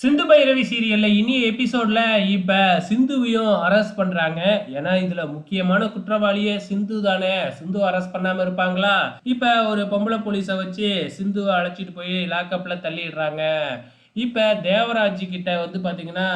சிந்து பைரவி சீரியல்ல இனி எபிசோட்ல இப்ப சிந்துவையும் அரெஸ்ட் பண்றாங்க. ஏன்னா இதுல முக்கியமான குற்றவாளியே சிந்து தானே. சிந்து அரெஸ்ட் பண்ணாம இருப்பாங்களா? இப்ப ஒரு பொம்பளை போலீஸை வச்சு சிந்துவை அழைச்சிட்டு போய் லாக்அப்ல தள்ளிடுறாங்க. இப்போ தேவராஜ் கிட்ட வந்து பார்த்தீங்கன்னா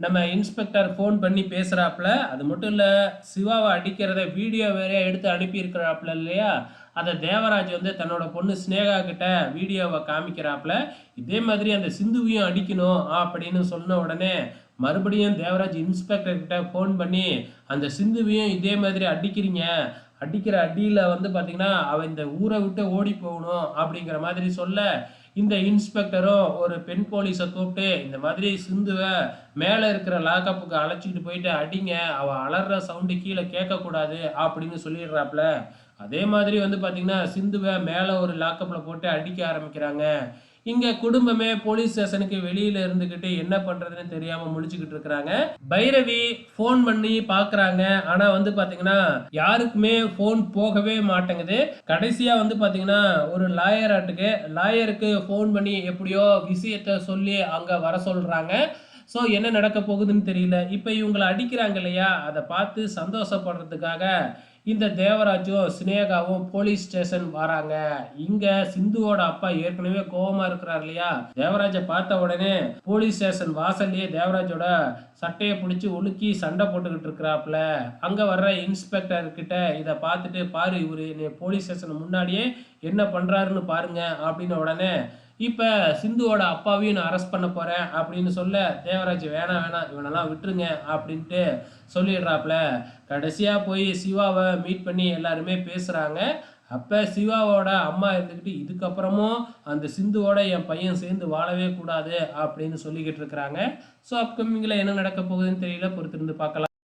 நம்ம இன்ஸ்பெக்டர் ஃபோன் பண்ணி பேசுகிறாப்புல அது மட்டும் இல்லை சிவாவை அடிக்கிறத வீடியோ வேறே எடுத்து அனுப்பியிருக்கிறாப்புல இல்லையா? அதை தேவராஜ் வந்து தன்னோட பொண்ணு ஸ்னேகா கிட்ட வீடியோவை காமிக்கிறாப்புல இதே மாதிரி அந்த சிந்துவையும் அடிக்கணும் அப்படின்னு சொன்ன உடனே மறுபடியும் தேவராஜ் இன்ஸ்பெக்டர் கிட்ட ஃபோன் பண்ணி அந்த சிந்துவையும் இதே மாதிரி அடிக்கிறீங்க அடிக்கிற அடியில் வந்து பார்த்தீங்கன்னா அவன் இந்த ஊரை விட்டு ஓடி போகணும் அப்படிங்கிற மாதிரி சொல்ல இந்த இன்ஸ்பெக்டரும் ஒரு பெண் போலீஸை கூப்பிட்டு இந்த மாதிரி சிந்துவை மேலே இருக்கிற லாக்கப்புக்கு அழைச்சிக்கிட்டு போயிட்டு அடிங்க அவள் அலற சவுண்டு கீழே கேட்கக்கூடாது அப்படின்னு சொல்லிடுறாப்புல அதே மாதிரி வந்து பார்த்தீங்கன்னா சிந்துவை மேலே ஒரு லாக்கப்பில் போட்டு அடிக்க ஆரம்பிக்கிறாங்க. இங்கே குடும்பமே போலீஸ் ஸ்டேஷனுக்கு வெளியில இருந்துக்கிட்டு என்ன பண்ணுறதுன்னு தெரியாமல் முடிச்சுக்கிட்டு இருக்கிறாங்க. பைரவி ஃபோன் பண்ணி பார்க்குறாங்க ஆனால் வந்து பார்த்தீங்கன்னா யாருக்குமே ஃபோன் போகவே மாட்டேங்குது. கடைசியாக வந்து பார்த்தீங்கன்னா ஒரு லாயர் ஆட்டுக்கு லாயருக்கு ஃபோன் பண்ணி எப்படியோ விஷயத்த சொல்லி அங்கே வர சொல்கிறாங்க ஸோ என்ன நடக்க போகுதுன்னு தெரியல. இப்போ இவங்களை அடிக்கிறாங்க இல்லையா? அதை பார்த்து சந்தோஷப்படுறதுக்காக இந்த தேவராஜும் சினேகாவும் போலீஸ் ஸ்டேஷன் வராங்க. இங்க சிந்துவோட அப்பா ஏற்கனவே கோபமா இருக்கிறார் இல்லையா? தேவராஜை பார்த்த உடனே போலீஸ் ஸ்டேஷன் வாசல்லையே தேவராஜோட சட்டையை பிடிச்சி ஒழுக்கி சண்டை போட்டுக்கிட்டு இருக்கிறாப்புல. அங்க வர்ற இன்ஸ்பெக்டர் கிட்ட இதை பார்த்துட்டு பாரு இவரு போலீஸ் ஸ்டேஷன் முன்னாடியே என்ன பண்றாருன்னு பாருங்க அப்படின்னு உடனே இப்போ சிந்துவோட அப்பாவையும் நான் அரெஸ்ட் பண்ண போகிறேன் அப்படின்னு சொல்ல தேவராஜ் வேணாம் வேணாம் இவனெல்லாம் விட்டுருங்க அப்படின்ட்டு சொல்லிடுறாப்புல. கடைசியாக போய் சிவாவை மீட் பண்ணி எல்லாருமே பேசுகிறாங்க அப்போ சிவாவோட அம்மா இருந்துக்கிட்டு இதுக்கப்புறமும் அந்த சிந்துவோட என் பையன் சேர்ந்து வாழவே கூடாது அப்படின்னு சொல்லிக்கிட்டு இருக்கிறாங்க. ஸோ அப்கமிங்கில் என்ன நடக்க போகுதுன்னு தெரியல பொறுத்திருந்து பார்க்கலாம்.